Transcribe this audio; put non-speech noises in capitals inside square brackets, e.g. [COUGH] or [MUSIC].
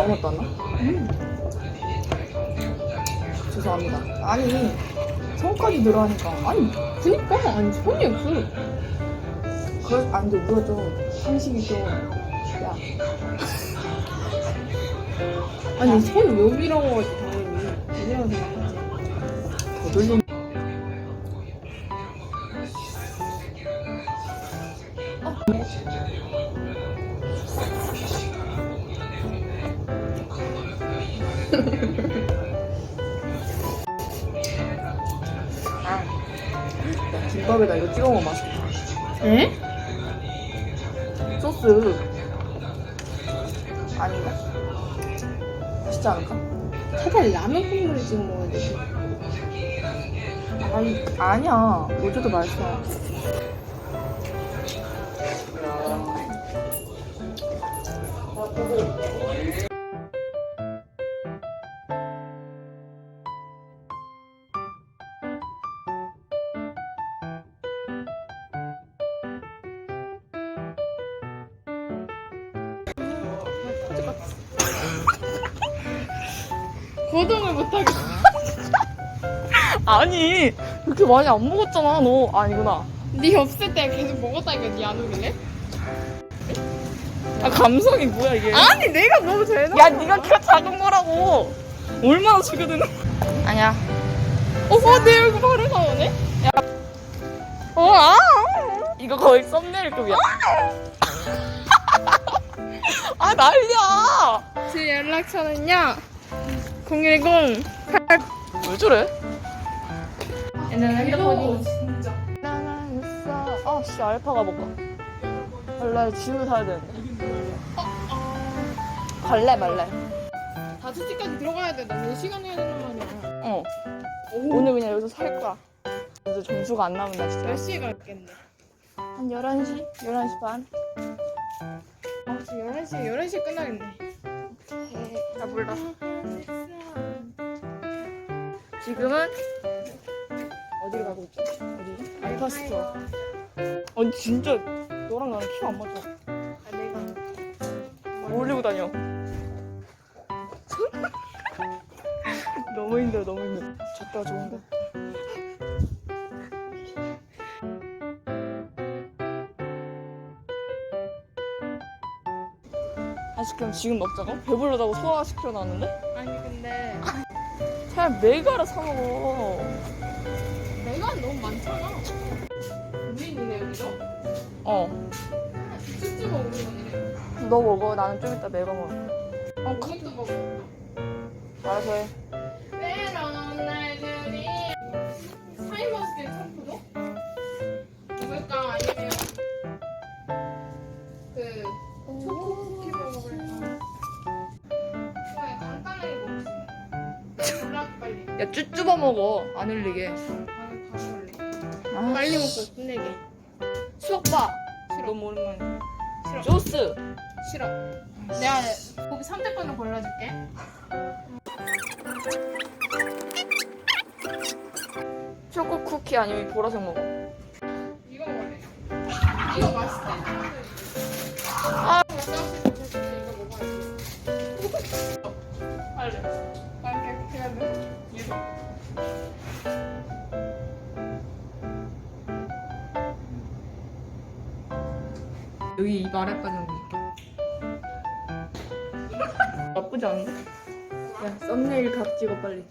아무것도 안 나? 죄송합니다. 아니 손까지 들어가니까 아니 그니까 아니 손이 없어. 그걸 안 돼. 우리가 좀 상식이 좀 야. 아니 손 여기라고 하지 당연히. 여기라고 생각하지. 거들림. 김밥에다 이거 찍어 먹으면 맛있겠다. 에? 소스 아닌가? 맛있지 않을까? 차라리 라면 국물을 찍어 먹어야 돼. 아니, 아니야. 로제도 맛있어. 거동을 못하겠어. 아니, 그렇게 많이 안 먹었잖아, 너. 아니구나. 네 없을 때 계속 먹었다니까 네 안 오길래? 아, 감성이 뭐야, 이게. 아니 내가 너무 잘 야, 네가 키가 작은 거라고. 얼마나 죽여드는 아니야. 오빠 내 얼굴 바로 나오네? 어, 아. 이거 거의 썸네일급이야. 아, 난리야. 제 연락처는요 010 왜 저래? 얘는 핸드폰이 진짜. 나는 있어. 아, 씨, 알파가 먹까 갈래, 지우 사야 되는데. 갈래, 말래. 5시까지 들어가야 돼. 나 4시간 해야 된단 말이야. 어. 오늘 그냥 여기서 살 거야. 이제 점수가 안 나온다, 진짜. 몇 시에 갈겠네. 한 11시? 11시 반? 아, 지금 11시, 11시에 끝나겠네. 나 몰라. 지금은 어디로 가고 있죠? 어디지? 알파 스토어. 아니 진짜 너랑 나랑 키가 안 맞아. 아, 내가. 뭐 올리고 다녀. [LAUGHS] 너무 힘들어, 너무 힘들어. 졌다 좋은데. 아이스크림 지금 먹자고? 배부르다고 소화시켜 놨는데? 아니, 근데 그냥 메가를 사 먹어. 내가 너무 많잖아. 우린이네, 여기서? 어. 쭈쭈 먹는 거네. 너 먹어. 나는 좀 이따 메가 먹을 거야. 어, 가- 그것도 먹어. 알아서 해. 야, 쭈쭈바 먹어. 안 흘리게. 아, 빨리 먹고 끝내게 수박바. 싫어. 너무 오랜만에. 싫어 조스. 싫어 내가 고기 선택권을 골라줄게 초코 쿠키 아니면 보라색 먹어. 이거 먹을래 이거 맛있대 여기 입 아래까지 오고 나쁘지 않은데? 야, 썸네일 각 찍어, 빨리.